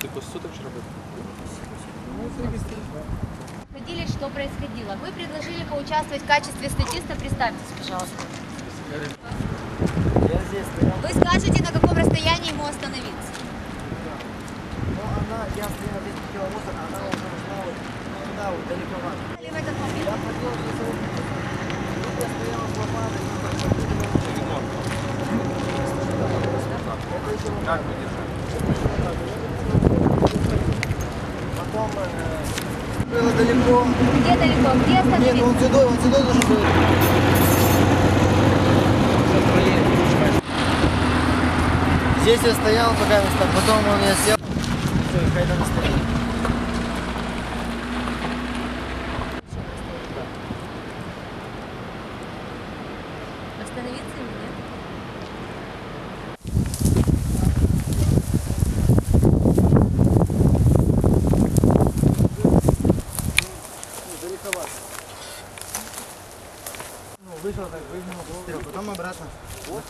Ты по суток работаешь? Ходили, что происходило. Вы предложили поучаствовать в качестве статиста. Представьтесь, пожалуйста. Вы скажете, на каком расстоянии ему остановиться? Ну, она, я стоял 10 километров, она уже ушла, вот, далековато. Я подъем Вот так. Потом э, было далеко. Где далеко? Где Нет, остановиться? он сюда, он сюда должен был. Здесь я стоял пока место, потом он я сел. Все, хай там стоит. Вышел так, выгнул, потом обратно. Вот.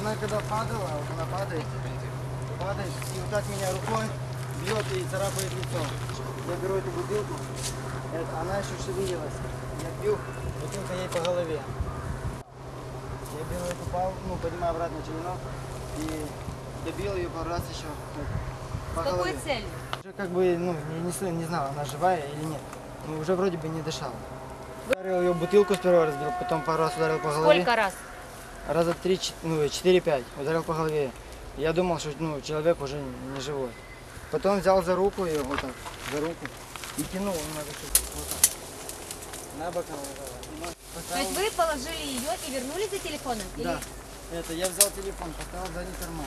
Она когда падала, вот она падает, падает, и вот так меня рукой бьет и царапает лицо. Я беру эту бутылку, она еще шевелилась. Я бью, бутылка ей по голове. Я беру эту палку, ну, поднимаю обратно черенок и добил ее пару раз еще вот, по С какой голове. целью? Уже как бы, ну, не, не, с- не знал, она живая или нет. Ну, уже вроде бы не дышала. Ударил ее бутылку сперва разбил, потом пару раз ударил по голове. Сколько раз? Раза три, ну, четыре-пять ударил по голове. Я думал, что ну, человек уже не живой. Потом взял за руку ее, вот так, за руку, и тянул немного чуть, вот так. На бок она. И То есть вы положили ее и вернулись за телефоном? Или- Да. Это, я взял телефон, поставил задний карман.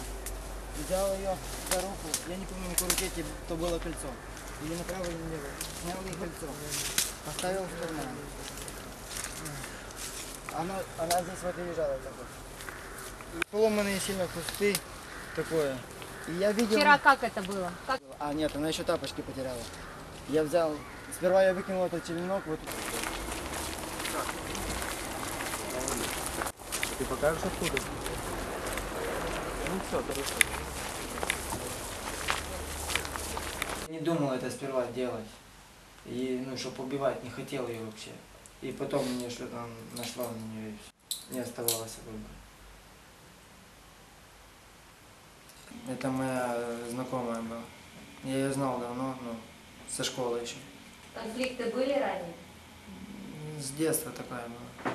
Взял ее за руку, я не помню, на какой руке то было кольцо. Или направо, или налево. Снял ей кольцо. Поставил в карман. Она, она здесь вот и лежала. И Поломанные сильно кусты такое. И я видел... Вчера как это было? Как? А, нет, она еще тапочки потеряла. Я взял... Сперва я выкинул этот черенок, вот Ты покажешь откуда? Ну все, хорошо. Не думал это сперва делать. И, ну, чтобы убивать, не хотел ее вообще. И потом мне что-то нашла на нее. Не оставалось выбора. Это моя э, знакомая была. Я ее знал давно, ну, со школы еще. Конфликты были ранее? С детства такая была.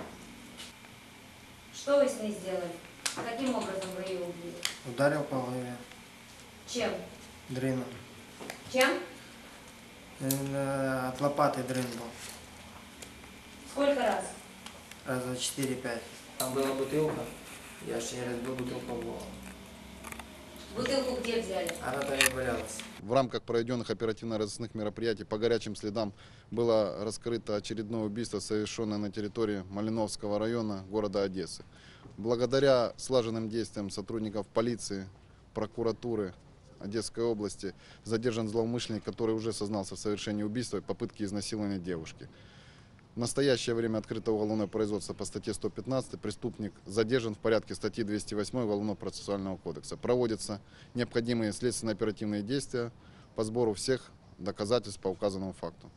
Что вы с ней сделали? Каким образом вы ее убили? Ударил по голове, Чем? дрыном. Чем? Э, От лопаты дрын был. Сколько раз? Раза 4-5. Там была бутылка, я же ей разбил бутылку в голову. Бутылку где взяли? Она там и валялась. В рамках проведенных оперативно-розыскных мероприятий по горячим следам было раскрыто очередное убийство, совершенное на территории Малиновского района города Одессы. Благодаря слаженным действиям сотрудников полиции, прокуратуры Одесской области задержан злоумышленник, который уже сознался в совершении убийства и попытки изнасилования девушки. В настоящее время открыто уголовное производство по статье 115. Преступник задержан в порядке статьи 208 Уголовного процессуального кодекса. Проводятся необходимые следственно-оперативные действия по сбору всех доказательств по указанному факту.